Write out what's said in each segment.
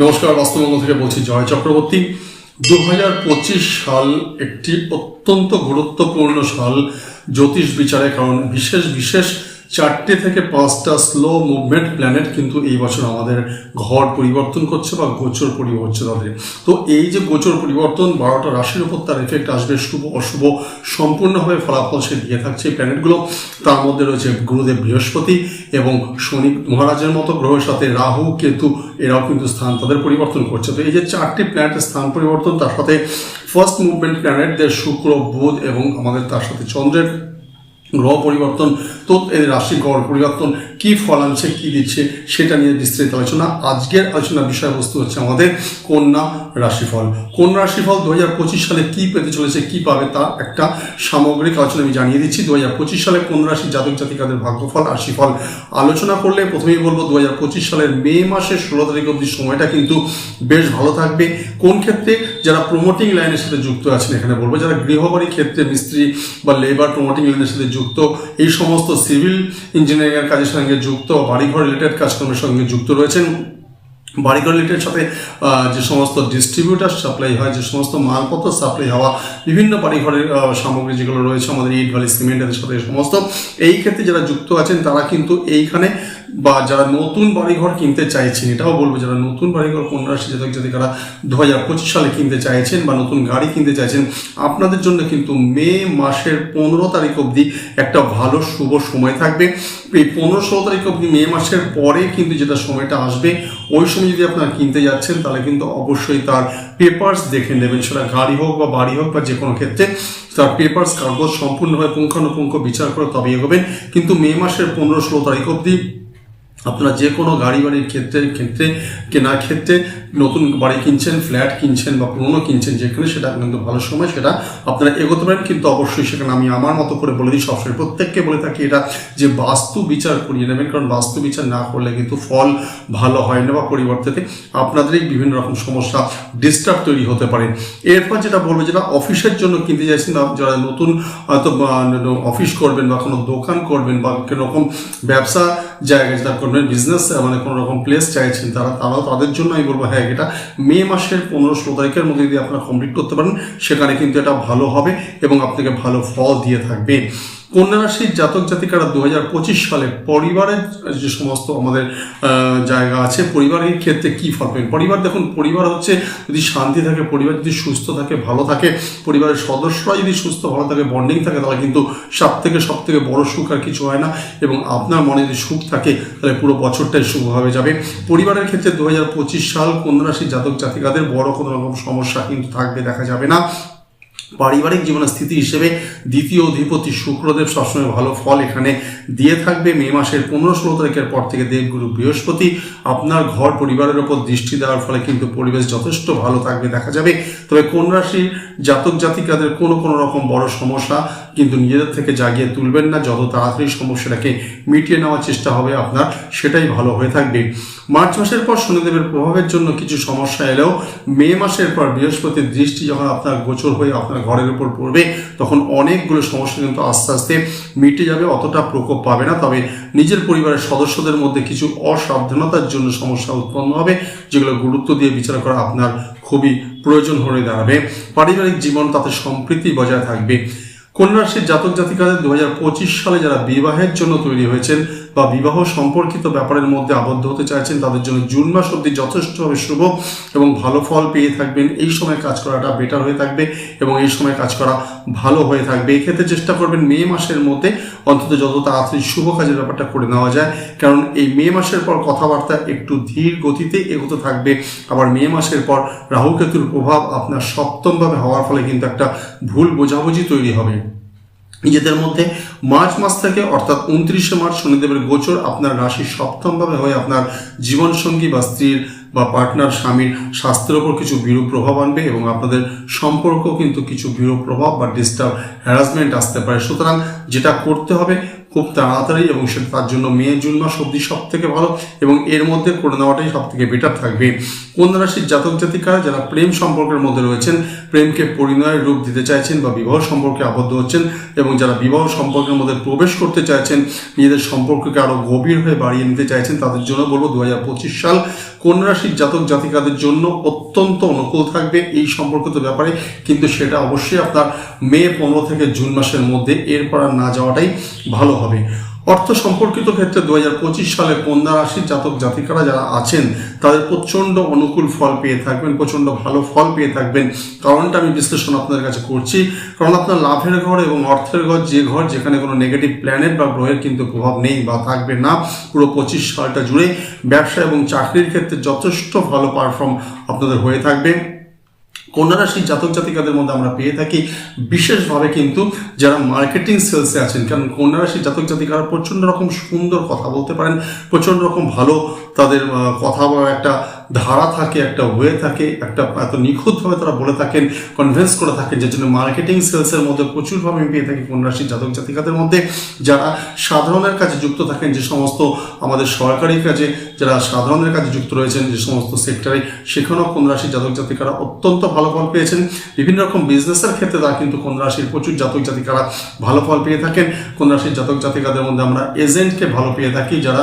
নমস্কার বাস্তবঙ্গ থেকে বলছি জয় চক্রবর্তী। দু হাজার পঁচিশ সাল একটি অত্যন্ত গুরুত্বপূর্ণ সাল, জ্যোতিষ বিচারে, কারণ বিশেষ বিশেষ চারটে থেকে পাঁচটা স্লো মুভমেন্ট প্ল্যানেট কিন্তু এই বছর আমাদের ঘর পরিবর্তন করছে বা গোচর পরিবর্তন তাদের তো এই যে গোচর পরিবর্তন, বারোটা রাশির উপর তার এফেক্ট আসবে, শুভ, অশুভ, সম্পূর্ণভাবে ফলাফল সে দিয়ে থাকছে এই প্ল্যানেটগুলো তার মধ্যে রয়েছে গুরুদেব বৃহস্পতি এবং শনি মহারাজের মতো গ্রহের সাথে রাহু, কেতু, এরাও কিন্তু স্থান তাদের পরিবর্তন করছে। তো এই যে চারটি প্ল্যানেটের স্থান পরিবর্তন, তার সাথে ফার্স্ট মুভমেন্ট প্ল্যানেটদের শুক্র, বুধ এবং আমাদের তার সাথে চন্দ্রের গ্রহ পরিবর্তন, তো এর রাশি গ্রহ পরিবর্তন, কি ফল আনছে, কি দিচ্ছে, সেটা নিয়ে বিস্তারিত আলোচনা। আজকের আলোচনার বিষয়বস্তু হচ্ছে আমাদের কন্যা রাশিফল। কন্যা রাশিফল দু হাজার পঁচিশ সালে কি পেতে চলেছে, কি পাবে তা একটা সামগ্রিক আলোচনা আমি জানিয়ে দিচ্ছি। দু হাজার পঁচিশ সালে কন্যা রাশি জাতক জাতিকাদের ভাগ্যফল, রাশিফল? আলোচনা করলে প্রথমেই বলব দু হাজার পঁচিশ সালের মে মাসের ষোলো তারিখ অবধি সময়টা কিন্তু বেশ ভালো থাকবে। কোন ক্ষেত্রে? যারা প্রমোটিং লাইনের সাথে যুক্ত আছেন, এখানে বলব, যারা গৃহবাড়ি ক্ষেত্রে মিস্ত্রি বা লেবার প্রমোটিং লাইনের সাথে যুক্ত, এই সমস্ত সিভিল ইঞ্জিনিয়ারিংয়ের কাজের সঙ্গে যুক্ত, বাড়িঘর রিলেটেড কাজকর্মের সঙ্গে যুক্ত রয়েছেন। বাড়িঘর রিলেটেড সাথে যে সমস্ত ডিস্ট্রিবিউটার সাপ্লাই হয়, যে সমস্ত মালপত্র সাপ্লাই হওয়া, বিভিন্ন বাড়িঘরের সামগ্রী যেগুলো রয়েছে, আমাদের ইট, বালি সিমেন্টের সাথে সমস্ত। এই ক্ষেত্রে যারা যুক্ত আছেন, তারা কিন্তু এইখানে বা যারা নতুন বাড়িঘর কিনতে চাইছেন, এটাও বলব, যারা নতুন বাড়িঘর কন্যা রাশি জাতক জাতিকারা দু হাজার পঁচিশ সালে কিনতে চাইছেন বা নতুন গাড়ি কিনতে চাইছেন, আপনাদের জন্য কিন্তু মে মাসের পনেরো তারিখ অবধি একটা ভালো শুভ সময় থাকবে। এই পনেরো ষোলো তারিখ অবধি মে মাসের পরে কিন্তু যেটা সময়টা আসবে, ওই সময় যদি আপনারা কিনতে যাচ্ছেন, তাহলে কিন্তু অবশ্যই তার পেপার্স দেখে নেবেন। সেটা গাড়ি হোক বা বাড়ি হোক বা যে কোনো ক্ষেত্রে, তার পেপার্স কাগজ সম্পূর্ণভাবে পুঙ্খানুপুঙ্খ বিচার করে তবে এগোবেন কিন্তু মে মাসের পনেরো ষোলো তারিখ অবধি আপনারা যে কোনো গাড়ি বাড়ির ক্ষেত্রে ক্ষেত্রে কেনার ক্ষেত্রে নতুন বাড়ি কিনছেন, ফ্ল্যাট কিনছেন বা পুরনো কিনছেন যেখানে সেটা কিন্তু ভালো সময়, সেটা আপনারা এগোতে পারেন। কিন্তু অবশ্যই সেখানে আমি আমার মতো করে বলে দিই, সবসময় প্রত্যেককে বলে থাকি এটা যে বাস্তু বিচার করিয়ে নেবেন, কারণ বাস্তু বিচার না করলে কিন্তু ফল ভালো হয় না বা পরিবর্তে আপনাদেরই বিভিন্ন রকম সমস্যা ডিস্টার্ব তৈরি হতে পারে। এরপর যেটা বলব, যেটা অফিসের জন্য কিনতে চাইছেন যারা নতুন হয়তো অফিস করবেন বা কোনো দোকান করবেন বা কোনো রকম ব্যবসা জায়গায় যেটা করবেন বিজনেস মানে কোনো রকম প্লেস চাইছেন তারা, তারাও তাদের জন্য আমি বলব হ্যাঁ এটা মে মাসের পনেরো ষোলো তারিখের মধ্যে যদি আপনারা কমপ্লিট করতে পারেন, সেখানে কিন্তু এটা ভালো হবে এবং আপনাকে ভালো ফল দিয়ে থাকবে। কন্যা রাশির জাতক জাতিকারা দু হাজার পঁচিশ সালে পরিবারের যে সমস্ত আমাদের জায়গা আছে, পরিবারের ক্ষেত্রে কি ফল পাবেন? পরিবার দেখুন, পরিবার হচ্ছে যদি শান্তি থাকে, পরিবার যদি সুস্থ থাকে, ভালো থাকে, পরিবারের সদস্যরা যদি সুস্থ, ভালো থাকে বন্ডিং থাকে, তাহলে কিন্তু সব থেকে সব থেকে বড় সুখ আর কিছু হয় না। এবং আপনার মনে যদি সুখ থাকে, তাহলে পুরো বছরটাই শুভভাবে যাবে। পরিবারের ক্ষেত্রে দু হাজার পঁচিশ সাল কন্যা রাশির জাতক জাতিকাদের বড় কোনো রকম সমস্যা কিন্তু থাকবে, দেখা যাবে না। পারিবারিক জীবনের স্থিতি হিসেবে দ্বিতীয় অধিপতি শুক্রদেব সবসময় ভালো ফল এখানে দিয়ে থাকবে। মে মাসের পনেরো ষোলো তারিখের পর থেকে দেবগুরু বৃহস্পতি আপনার ঘর পরিবারের ওপর দৃষ্টি দেওয়ার ফলে কিন্তু পরিবেশ যথেষ্ট ভালো থাকবে দেখা যাবে। তবে কোন রাশির জাতক জাতিকাদের কোনো কোনো রকম বড় সমস্যা কিন্তু নিজেদের থেকে জাগিয়ে তুলবেন না। যত তাড়াতাড়ি সমস্যাটাকে মিটিয়ে নেওয়ার চেষ্টা হবে আপনার, সেটাই ভালো হয়ে থাকবে। মার্চ মাসের পর শনিদেবের প্রভাবের জন্য কিছু সমস্যা এলেও মে মাসের পর বৃহস্পতির দৃষ্টি যখন আপনার গোচর হয়ে আপনার ঘরের উপর পড়বে, তখন অনেকগুলো সমস্যা কিন্তু আস্তে আস্তে মিটে যাবে, অতটা প্রকোপ পাবে না। তবে নিজের পরিবারের সদস্যদের মধ্যে কিছু অসাবধানতার জন্য সমস্যা উৎপন্ন হবে, যেগুলো গুরুত্ব দিয়ে বিচার করা আপনার খুবই প্রয়োজন হয়ে দাঁড়াবে। পারিবারিক জীবন তাতে সম্প্রীতি বজায় থাকবে। কন্যা রাশির জাতক জাতিকাদের দু হাজার পঁচিশ সালে যারা বিবাহের জন্য তৈরি হয়েছেন বা বিবাহ সম্পর্কিত ব্যাপারের মধ্যে আবদ্ধ হতে চাইছেন, তাদের জন্য জুন মাস অব্দি যথেষ্টভাবে শুভ এবং ভালো ফল পেয়ে থাকবেন। এই সময় কাজ করাটা বেটার হয়ে থাকবে এবং এই সময় কাজ করা ভালো হয়ে থাকবে। এই ক্ষেত্রে চেষ্টা করবেন মে মাসের মধ্যে অন্তত যত তাড়াতাড়ি শুভ কাজের ব্যাপারটা করে নেওয়া যায়, কারণ এই মে মাসের পর কথাবার্তা একটু ধীর গতিতে এগোতে থাকবে। আবার মে মাসের পর রাহু কেতুর প্রভাব আপনার সপ্তমভাবে হওয়ার ফলে কিন্তু একটা ভুল বোঝাবুঝি তৈরি হবে। নিজেদের মধ্যে মার্চ মাস থেকে অর্থাৎ উনত্রিশে মার্চ শনিদেবের গোচর আপনার রাশির সপ্তমভাবে হয়ে আপনার জীবনসঙ্গী বা স্ত্রীর বা পার্টনার স্বামীর স্বাস্থ্যের ওপর কিছু বিরূপ প্রভাব আনবে এবং আপনাদের সম্পর্ক কিন্তু কিছু বিরূপ প্রভাব বা ডিস্টার্ব হ্যারাসমেন্ট আসতে পারে। সুতরাং যেটা করতে হবে খুব তাড়াতাড়ি এবং সেটা তার জন্য মে, জুন মাস অবধি সব থেকে ভালো এবং এর মধ্যে করে নেওয়াটাই সব থেকে বেটার থাকবে। কন্যা রাশির জাতক জাতিকারা যারা প্রেম সম্পর্কের মধ্যে রয়েছেন, প্রেমকে পরিণয়ের রূপ দিতে চাইছেন বা বিবাহ সম্পর্কে আবদ্ধ হচ্ছেন এবং যারা বিবাহ সম্পর্কের মধ্যে প্রবেশ করতে চাইছেন, নিজেদের সম্পর্ককে আরও গভীর হয়ে বাড়িয়ে নিতে চাইছেন, তাদের জন্য বলব দু হাজার পঁচিশ সাল কন্যা রাশির জাতক জাতিকাদের জন্য অত্যন্ত অনুকূল থাকবে এই সম্পর্কিত ব্যাপারে, কিন্তু সেটা অবশ্যই আপনার মে পনেরো থেকে জুন মাসের মধ্যে এরপর আর না যাওয়াটাই ভালো হবে। অর্থ সম্পর্কিত ক্ষেত্রে দু হাজার পঁচিশ সালে কন্যা রাশির জাতক জাতিকারা যারা আছেন, তাদের প্রচণ্ড অনুকূল ফল পেয়ে থাকবেন, প্রচণ্ড ভালো ফল পেয়ে থাকবেন। কারণটা আমি বিশ্লেষণ আপনাদের কাছে করছি। কারণ আপনার লাভের ঘর এবং অর্থের ঘর, যে ঘর যেখানে কোনো নেগেটিভ প্ল্যানেট বা গ্রহের কিন্তু প্রভাব নেই বা থাকবে না, পুরো পঁচিশ সালটা জুড়ে ব্যবসা এবং চাকরির ক্ষেত্রে যথেষ্ট ভালো পারফর্ম আপনাদের হয়ে থাকবে। কন্যা রাশির জাতক জাতিকাদের মধ্যে আমরা পেয়ে থাকি। বিশেষভাবে কিন্তু যারা মার্কেটিং সেলসে আছেন, কারণ কন্যারাশির জাতক জাতিকারা প্রচণ্ড রকম সুন্দর কথা বলতে পারেন প্রচণ্ড রকম ভালো তাদের কথা বা একটা ধারা থাকে, একটা ওয়ে থাকে, একটা এত নিখুঁতভাবে তারা বলে থাকেন কনভিন্স করে থাকেন যে জন্য মার্কেটিং সেলসের মধ্যে প্রচুরভাবে আমি পেয়ে থাকি কন্যা রাশির জাতক জাতিকাদের মধ্যে। যারা সাধারণের কাজে যুক্ত থাকেন, যে সমস্ত আমাদের সরকারি কাজে যারা সাধারণের কাজে যুক্ত রয়েছেন, যে সমস্ত সেক্টরে সেখানেও কন্যা রাশির জাতক জাতিকারা অত্যন্ত ভালো ফল পেয়েছেন। বিভিন্ন রকম বিজনেসের ক্ষেত্রে তারা কিন্তু কন্যা রাশির প্রচুর জাতক জাতিকারা ভালো ফল পেয়ে থাকেন। কন্যা রাশির জাতক জাতিকাদের মধ্যে আমরা এজেন্টকে ভালো পেয়ে থাকি, যারা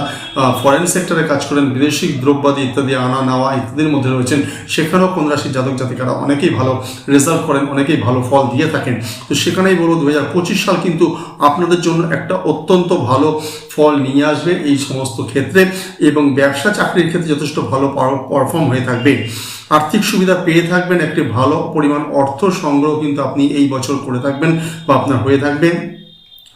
ফরেন সেক্টরে কাজ করেন, বিদেশি দ্রব্যাদি ইত্যাদি আনা নেওয়া ইত্যাদির মধ্যে রয়েছেন। সেখানেও কোন রাশির জাতক জাতিকারা অনেকেই ভালো রেজাল্ট করেন, অনেকেই ভালো ফল দিয়ে থাকেন। তো সেখানেই বলব দু হাজার পঁচিশ সাল কিন্তু আপনাদের জন্য একটা অত্যন্ত ভালো ফল নিয়ে আসবে এই সমস্ত ক্ষেত্রে এবং ব্যবসা চাকরির ক্ষেত্রে যথেষ্ট ভালো পারফর্ম হয়ে থাকবে। আর্থিক সুবিধা পেয়ে থাকবেন, একটি ভালো পরিমাণ অর্থ সংগ্রহ কিন্তু আপনি এই বছর করে থাকবেন বা আপনার হয়ে থাকবেন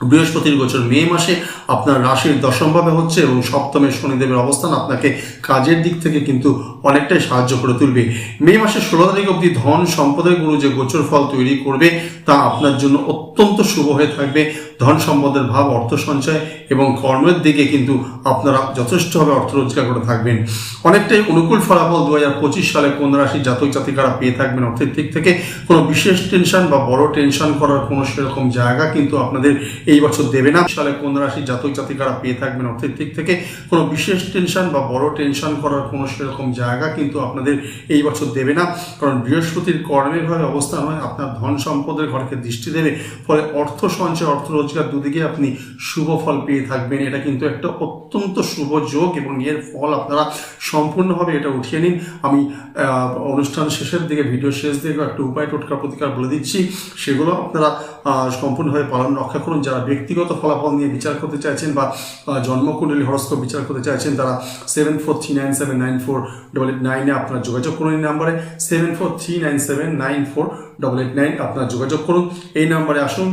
বৃহস্পতির গোচর মে মাসে আপনার রাশির দশমভাবে হচ্ছে এবং সপ্তমে শনিদেবের অবস্থান আপনাকে কাজের দিক থেকে কিন্তু অনেকটাই সাহায্য করে তুলবে। মে মাসের ষোলো তারিখ অবধি ধন সম্পদের গুরু যে গোচর ফল তৈরি করবে, তা আপনার জন্য অত্যন্ত শুভ হয়ে থাকবে। ধন সম্পদের ভাব, অর্থ সঞ্চয় এবং কর্মের দিকে কিন্তু আপনারা যথেষ্টভাবে অর্থ রোজগার করে থাকবেন। অনেকটাই অনুকূল ফলাফল দু পঁচিশ সালে কোন রাশির জাতক জাতিকারা পেয়ে থাকবেন অর্থের দিক থেকে। কোনো বিশেষ টেনশন বা বড় টেনশন করার কোনো সেরকম জায়গা কিন্তু আপনাদের এই বছর দেবে না। সালে কোন রাশির জাতক জাতিকারা পেয়ে থাকবেন অর্থের দিক থেকে। কোনো বিশেষ টেনশন বা বড় টেনশন করার কোনো সেরকম জায়গা কিন্তু আপনাদের এই বছর দেবে না। কারণ বৃহস্পতির কর্মের ঘরে অবস্থান হয়, আপনার ধন সম্পদের ঘরকে দৃষ্টি দেবে। ফলে অর্থ সঞ্চয়, অর্থ রোজগার দুদিকে আপনি শুভ ফল পেয়ে থাকবেন। এটা কিন্তু একটা অত্যন্ত শুভ যোগ এবং এর ফল আপনারা সম্পূর্ণভাবে এটা উঠিয়ে নিন। আমি অনুষ্ঠান শেষের দিকে, ভিডিও শেষ দিকে একটা উপায় টোটকা প্রতিকার বলে দিচ্ছি। সেগুলো আপনারা সম্পূর্ণভাবে পালন রক্ষা করুন। যারা ব্যক্তিগত ফলাফল নিয়ে বিচার করতে চাইছেন বা জন্মকুণ্ডলী হরস্কোপ বিচার করতে চাইছেন, তারা seven four three nine seven nine four double eight নাইনে আপনার যোগাযোগ করুন এই নাম্বারে। Seven four three nine seven nine four double eight nine আপনার যোগাযোগ করুন। এই নাম্বারে আসুন।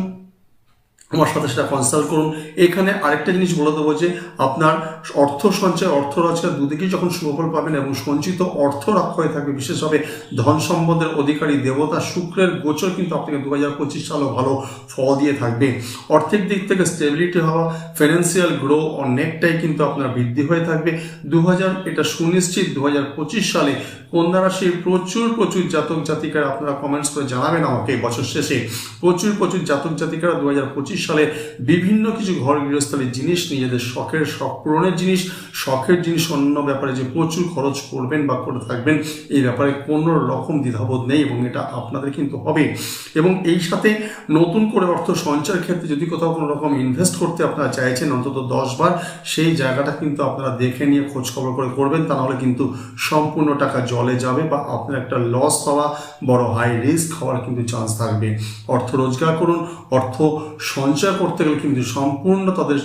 আমার সাথে সেটা কনসাল্ট করুন। এখানে আরেকটা জিনিস বলে দেবো যে, আপনার অর্থ সঞ্চয়, অর্থ রোজগার দুদিকেই যখন সুফল পাবেন এবং সঞ্চিত অর্থ রক্ষা হয়ে থাকবে, বিশেষভাবে ধন সম্পদের অধিকারী, দেবতা, শুক্রের গোচর কিন্তু আপনাকে দু হাজার পঁচিশ সালেও ভালো ফল দিয়ে থাকবে। অর্থের দিক থেকে স্টেবিলিটি হওয়া ফিনান্সিয়াল গ্রো অনেকটাই কিন্তু আপনার বৃদ্ধি হয়ে থাকবে। দু হাজার এটা সুনিশ্চিত দু হাজার পঁচিশ সালে কন্যা রাশির প্রচুর প্রচুর জাতক জাতিকারা, আপনারা কমেন্টস করে জানাবেন আমাকে বছর শেষে। প্রচুর প্রচুর জাতক জাতিকারা দু পঁচিশ সালে বিভিন্ন কিছু ঘর গৃহস্থলীর জিনিস নিজেদের শখের শখ পূরণের জিনিস, শখের জিনিস অন্য ব্যাপারে যে প্রচুর খরচ করবেন বা করে থাকবেন, এই ব্যাপারে কোনো রকম দ্বিধাবোধ নেই এবং এটা আপনাদের কিন্তু হবে। এবং এই সাথে নতুন করে অর্থ সঞ্চয়ের ক্ষেত্রে যদি কোথাও কোনো রকম ইনভেস্ট করতে আপনারা চাইছেন, অন্তত দশ বার, সেই জায়গাটা কিন্তু আপনারা দেখে নিয়ে খোঁজ খবর করে করবেন, তা নাহলে কিন্তু সম্পূর্ণ টাকা জলে যাবে বা আপনার একটা লস হওয়া বড় হাই রিস্ক হওয়ার কিন্তু চান্স থাকবে। অর্থ রোজগার করুন, অর্থ সঞ্চয় করতে গেলে কিন্তু সম্পূর্ণ তাদের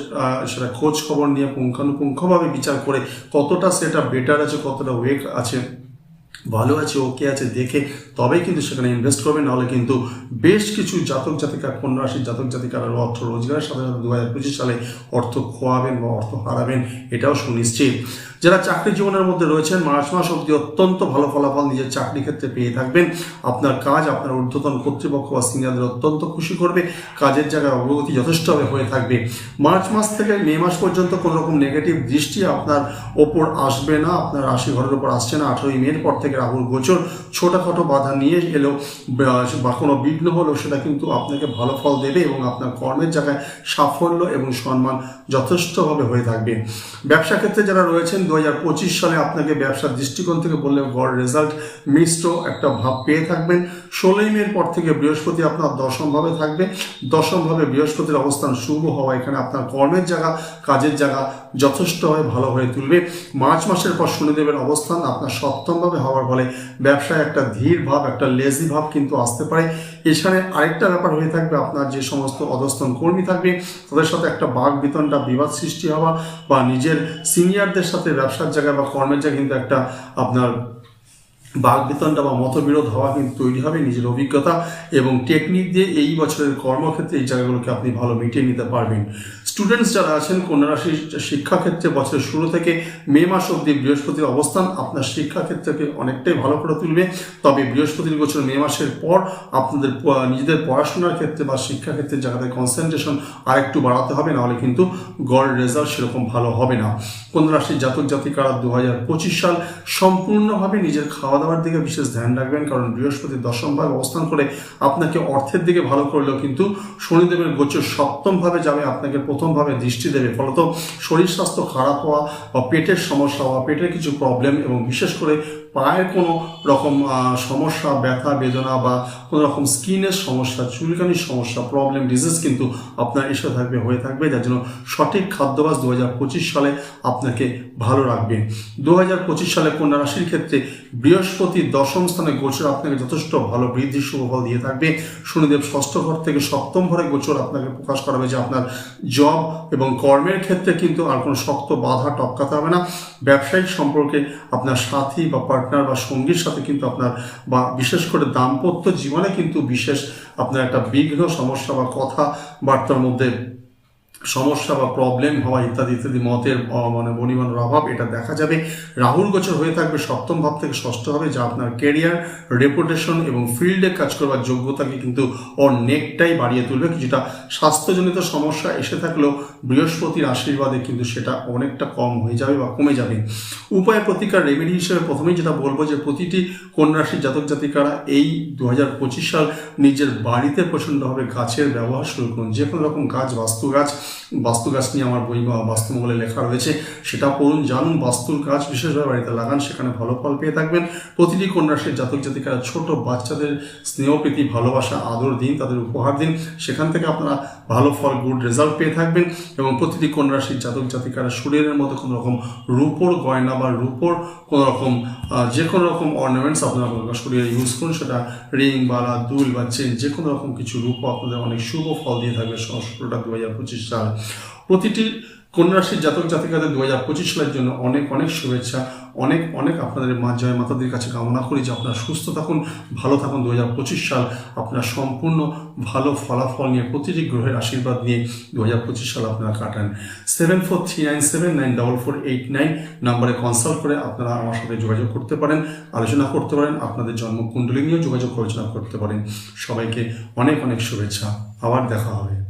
সেটা খোঁজ খবর নিয়ে পুঙ্খানুপুঙ্খভাবে বিচার করে কতটা সেটা বেটার আছে, কতটা ওয়েক আছে, ভালো আছে ওকে আছে দেখে তবেই কিন্তু সেখানে ইনভেস্ট করবে। নাহলে কিন্তু বেশ কিছু জাতক জাতিকা কন্যা রাশির জাতক জাতিকারা অর্থ রোজগারের সাথে সাথে দু হাজার পঁচিশ সালে অর্থ খোয়াবেন বা অর্থ হারাবেন, এটাও সুনিশ্চিত। যারা চাকরি জীবনের মধ্যে রয়েছেন মার্চ মাস অবধি অত্যন্ত ভালো ফলাফল নিজের চাকরি ক্ষেত্রে পেয়ে থাকবেন। আপনার কাজ আপনার ঊর্ধ্বতন কর্তৃপক্ষ বা সিনিয়রদের অত্যন্ত খুশি করবে। কাজের জায়গায় অগ্রগতি যথেষ্টভাবে হয়ে থাকবে। মার্চ মাস থেকে মে মাস পর্যন্ত কোনো রকম নেগেটিভ দৃষ্টি আপনার ওপর আসবে না। আপনার রাশি ঘরের ওপর আসছে না। আঠেরোই মের পর থেকে রাহুল গোচর। ছোটখাটো বাধা নিয়ে এলেও বা- বা কোনো বিঘ্ন হলেও সেটা কিন্তু আপনাকে ভালো ফল দেবে এবং আপনার কর্মের জায়গায় সাফল্য এবং সম্মান যথেষ্টভাবে হয়ে থাকবে। ব্যবসা ক্ষেত্রে যারা রয়েছেন দু হাজার পঁচিশ সালে আপনাকে ব্যবসার দৃষ্টিকোণ থেকে বললে গড় রেজাল্ট মিশ্র একটা ভাব পেয়ে থাকবেন। ষোলোই মের পর থেকে বৃহস্পতি আপনার দশমভাবে থাকবে। দশমভাবে বৃহস্পতির অবস্থান শুভ হওয়া এখানে আপনার কর্মের জায়গা, কাজের জায়গা যথেষ্টভাবে ভালো হয়ে তুলবে। মার্চ মাসের পর শনিদেবের অবস্থান আপনার সপ্তমভাবে হওয়ার ফলে ব্যবসায় একটা ধীর ভাব, একটা লেজি ভাব কিন্তু আসতে পারে। এখানে আরেকটা ব্যাপার হয়ে থাকবে, আপনার যে সমস্ত অধস্তন কর্মী থাকবে, তাদের সাথে একটা বাঘ বিতনটা বিবাদ সৃষ্টি হওয়া বা নিজের সিনিয়রদের সাথে ব্যবসার জায়গায় বা কর্মের জায়গায় কিন্তু একটা আপনার বাঘ বেতনটা বা মতবিরোধ হওয়া কিন্তু তৈরি হবে নিজের অভিজ্ঞতা এবং টেকনিক দিয়ে এই বছরের কর্মক্ষেত্রে এই জায়গাগুলোকে আপনি ভালো মিটিয়ে নিতে পারবেন। স্টুডেন্টস যারা আছেন কন্যা রাশির শিক্ষাক্ষেত্রে বছরের শুরু থেকে মে মাস অবধি বৃহস্পতির অবস্থান আপনার শিক্ষাক্ষেত্রকে অনেকটাই ভালো করে তুলবে। তবে বৃহস্পতির বছর মে মাসের পর আপনাদের নিজেদের পড়াশোনার ক্ষেত্রে বা শিক্ষাক্ষেত্রে জায়গাতে কনসেন্ট্রেশন আরেকটু বাড়াতে হবে, নাহলে কিন্তু গড় রেজাল্ট সেরকম ভালো হবে না। কন্যা রাশির জাতক জাতিকারা দু হাজার পঁচিশ সাল সম্পূর্ণভাবে নিজের খাওয়া দাওয়ার দিকে বিশেষ ধ্যান রাখবেন, কারণ বৃহস্পতি দশমভাবে অবস্থান করে আপনাকে অর্থের দিকে ভালো করলেও কিন্তু শনিদেবের গোচর সপ্তমভাবে যাবে আপনাকে প্রথমভাবে দৃষ্টি দেবে। ফলত শরীর স্বাস্থ্য খারাপ হওয়া বা পেটের সমস্যা হওয়া, পেটের কিছু প্রবলেম এবং বিশেষ করে পায়ের কোনো রকম সমস্যা, ব্যথা, বেদনা বা কোনো রকম স্কিনের সমস্যা, চুলকানির সমস্যা প্রবলেম ডিজিজ কিন্তু আপনার এসে থাকবে, হয়ে থাকবে। যার জন্য সঠিক খাদ্যাভ্যাস দু সালে আপনাকে ভালো রাখবে। দু হাজার পঁচিশ সালে কন্যা রাশির ক্ষেত্রে বৃহস্পতি দশম স্থানে গোচর আপনাকে যথেষ্ট ভালো বৃদ্ধি শুভফল দিয়ে থাকবে। শনিদেব ষষ্ঠ ঘর থেকে সপ্তম ঘরে গোচর আপনাকে প্রকাশ করাবে যে আপনার জব এবং কর্মের ক্ষেত্রে কিন্তু আর কোনো শক্ত বাধা টপকাতে হবে না। ব্যবসায়িক সম্পর্কে আপনার সাথী বা বা সঙ্গীর সাথে কিন্তু আপনার বা বিশেষ করে দাম্পত্য জীবনে কিন্তু বিশেষ আপনার একটা বিঘ্ন, সমস্যা বা কথা বার্তার মধ্যে সমস্যা বা প্রবলেম হওয়া ইত্যাদি ইত্যাদি, মতের মানে বনিমানের অভাব, এটা দেখা যাবে। রাহুল গোচর হয়ে থাকবে, সপ্তম ভাব থেকে ষষ্ঠ হবে যা আপনার কেরিয়ার রেপুটেশন এবং ফিল্ডে কাজ করবার যোগ্যতাকে কিন্তু অনেকটাই বাড়িয়ে তুলবে। কিছুটা স্বাস্থ্যজনিত সমস্যা এসে থাকলেও বৃহস্পতির আশীর্বাদে কিন্তু সেটা অনেকটা কম হয়ে যাবে বা কমে যাবে। উপায় প্রতিকার রেমেডি হিসেবে প্রথমেই যেটা বলব যে, প্রতিটি কন্যা রাশির জাতক জাতিকারা এই দু হাজার পঁচিশ সাল নিজের বাড়িতে প্রচণ্ডভাবে গাছের ব্যবহার শুরু করুন। যে কোনো রকম গাছ বাস্তু গাছ বাস্তু গাছ নিয়ে আমার বই বাস্তুমঙ্গলে লেখা রয়েছে, সেটা পড়ুন, জানুন, বাস্তুর গাছ বিশেষভাবে বাড়িতে লাগান, সেখানে ভালো ফল পেয়ে থাকবেন। প্রতিটি কন্যা রাশির জাতক জাতিকারা ছোট বাচ্চাদের স্নেহপ্রীতি ভালোবাসা, আদর দিন, তাদের উপহার দিন। সেখান থেকে আপনারা ভালো ফল, গুড রেজাল্ট পেয়ে থাকবেন এবং প্রতিটি কন্যা রাশির জাতক জাতিকারা শরীরের মতো কোনো রকম রূপোর গয়না বা রূপোর কোনো রকম যে কোনো রকম অর্নামেন্টস আপনারা শরীরে ইউজ করুন, সেটা রিং বালা, দুল বা চেন যে কোনো রকম কিছু রূপ আপনাদের অনেক শুভ ফল দিয়ে থাকবে। ষোলোটা দু হাজার পঁচিশ সাল। প্রতিটি কন্যারাশির জাতক জাতিকাদের দু হাজার পঁচিশ সালের জন্য অনেক অনেক শুভেচ্ছা, অনেক অনেক আপনাদের মা জয় মাতাদের কাছে কামনা করি যে আপনারা সুস্থ থাকুন, ভালো থাকুন। দু হাজার পঁচিশ সাল আপনার সম্পূর্ণ ভালো ফলাফল নিয়ে প্রতিটি গ্রহের আশীর্বাদ নিয়ে দু হাজার পঁচিশ সাল আপনারা কাটান। Seven four three nine seven nine double four eight nine নাম্বারে কনসাল্ট করে আপনারা আমার সাথে যোগাযোগ করতে পারেন, আলোচনা করতে পারেন, আপনাদের জন্মকুণ্ডলী নিয়েও যোগাযোগ আলোচনা করতে পারেন। সবাইকে অনেক অনেক শুভেচ্ছা। আবার দেখা হবে।